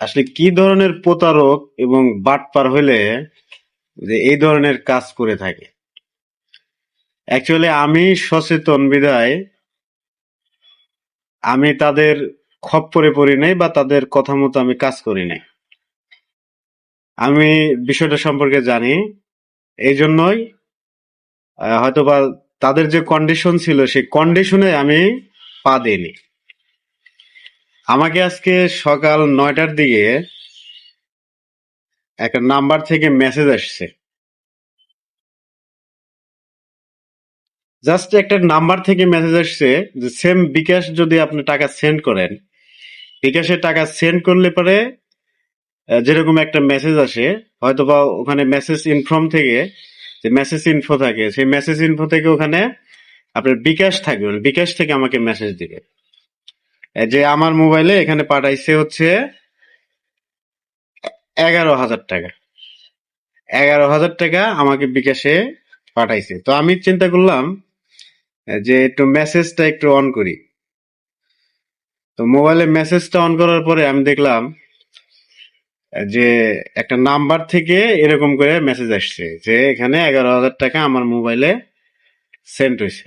আসলে কি ধরনের প্রতারক এবং বাটপার হলে যে এই ধরনের কাজ করে থাকে? অ্যাকচুয়ালি আমি সচেতন বিধায় আমি তাদের খপ্পরে পড়ি নাই বা তাদের কথা মতো আমি কাজ করি নাই। আমি বিষয়টা সম্পর্কে জানি এই জন্যই আহ, হয়তোবা তাদের যে কন্ডিশন ছিল সেই কন্ডিশনে আমি পা দিইনি। আমাকে আজকে সকাল নয়টার দিকে একটা নাম্বার থেকে মেসেজ আসছে। জাস্ট একটা নাম্বার থেকে মেসেজ আসছে যে সেম বিকাশ যদি আপনি টাকা সেন্ড করেন, বিকাশে টাকা সেন্ড করলে পরে যেরকম একটা মেসেজ আসে, হয়তোবা ওখানে মেসেজ ইনফর্ম থেকে, যে মেসেজ ইনফো থাকে, সেই মেসেজ ইনফো থেকে ওখানে আপনার বিকাশ থাকবে মানে বিকাশ থেকে আমাকে মেসেজ দিবে। যে আমার মোবাইলে এখানে পাঠাইছে হচ্ছে এগারো হাজার টাকা। এগারো হাজার টাকা আমাকে বিকাশে পাঠাইছে। তো আমি চিন্তা করলাম যে একটু মেসেজটা একটু অন করি। তো মোবাইলে মেসেজটা অন করার পরে আমি দেখলাম যে একটা নাম্বার থেকে এরকম করে মেসেজ আসছে যে এখানে এগারো হাজার টাকা আমার মোবাইলে সেন্ড হয়েছে।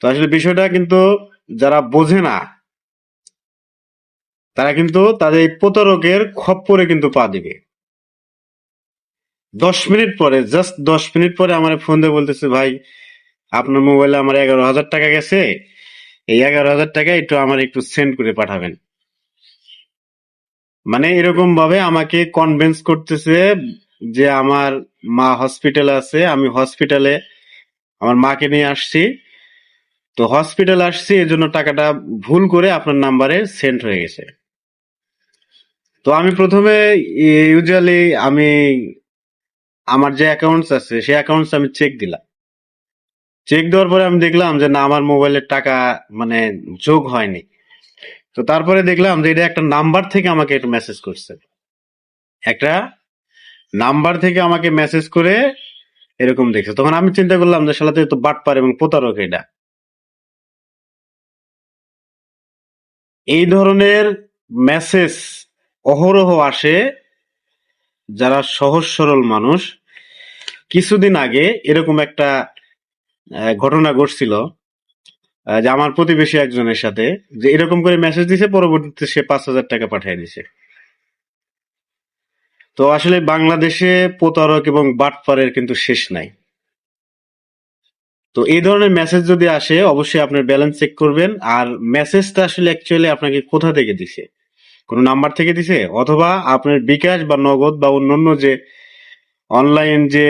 তো আসলে বিষয়টা কিন্তু যারা বোঝে না, তারা কিন্তু তাদের প্রতারকের খপ্পরে কিন্তু পা দিবে। দশ মিনিট পরে জাস্ট দশ মিনিট পরে আমার ফোন দিয়ে বলতেছে, ভাই, আপনার মোবাইলে আমার এগারো হাজার টাকা গেছে। এই এগারো হাজার টাকা একটু আমার একটু সেন্ড করে পাঠাবেন। মানে এরকম ভাবে আমাকে কনভিন্স করতেছে যে আমার মা হসপিটালে আছে, আমি হসপিটালে আমার মাকে নিয়ে আসছি। তো হসপিটাল আসছি এই জন্য টাকাটা ভুল করে আপনার নাম্বারে সেন্ড হয়ে গেছে। তো আমি প্রথমে ইউজুয়ালি আমি, আমার যে অ্যাকাউন্টস আছে, সেই অ্যাকাউন্টস আমি চেক দিলাম। চেক দেওয়ার পরে আমি দেখলাম যে না, আমার মোবাইলের টাকা মানে যোগ হয়নি। তো তারপরে দেখলাম যে এটা একটা নাম্বার থেকে আমাকে একটা মেসেজ করছে। একটা নাম্বার থেকে আমাকে মেসেজ করে এরকম দেখছে। তখন আমি চিন্তা করলাম যে সালাতে তো বাটপার এবং প্রতারক এটা। এই ধরনের মেসেজ অহরহ আসে যারা সহজ সরল মানুষ। কিছুদিন আগে এরকম একটা ঘটনা ঘটছিল যে আমার প্রতিবেশী একজনের সাথে, যে এরকম করে মেসেজ দিছে, পরবর্তীতে সে পাঁচ হাজার টাকা পাঠিয়ে দিছে। তো আসলে বাংলাদেশে প্রতারক এবং বাটপারের কিন্তু শেষ নাই। তো এই ধরনের মেসেজ যদি আসে, অবশ্যই আপনার ব্যালেন্স চেক করবেন। আর মেসেজটা আসলে অ্যাকচুয়ালি আপনাকে কোথা থেকে দিছে? কোন নাম্বার থেকে দিছে? অথবা আপনার বিকাশ বা নগদ বা অন্যান্য যে অনলাইন যে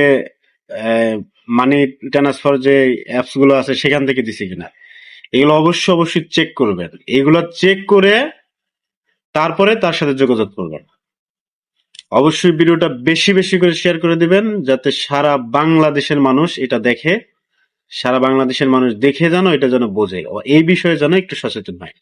মানি ট্রান্সফার যে অ্যাপসগুলো আছে, সেখান থেকে দিছে কিনা? এগুলো অবশ্যই অবশ্যই চেক করবেন। এগুলো চেক করে তারপরে তার সাথে যোগাযোগ করবেন। অবশ্যই ভিডিওটা বেশি বেশি করে শেয়ার করে দিবেন, যাতে সারা বাংলাদেশের মানুষ এটা দেখে। সারা বাংলাদেশের মানুষ দেখে যেন এটা যেন বোঝে। এই বিষয়ে যেন একটু সচেতন হয়।